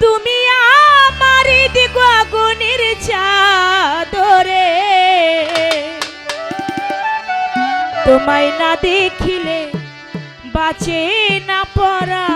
তুমি আমার দিগ আগুনের চাদরে। তোমায় না দেখিলে বাঁচে না পরা।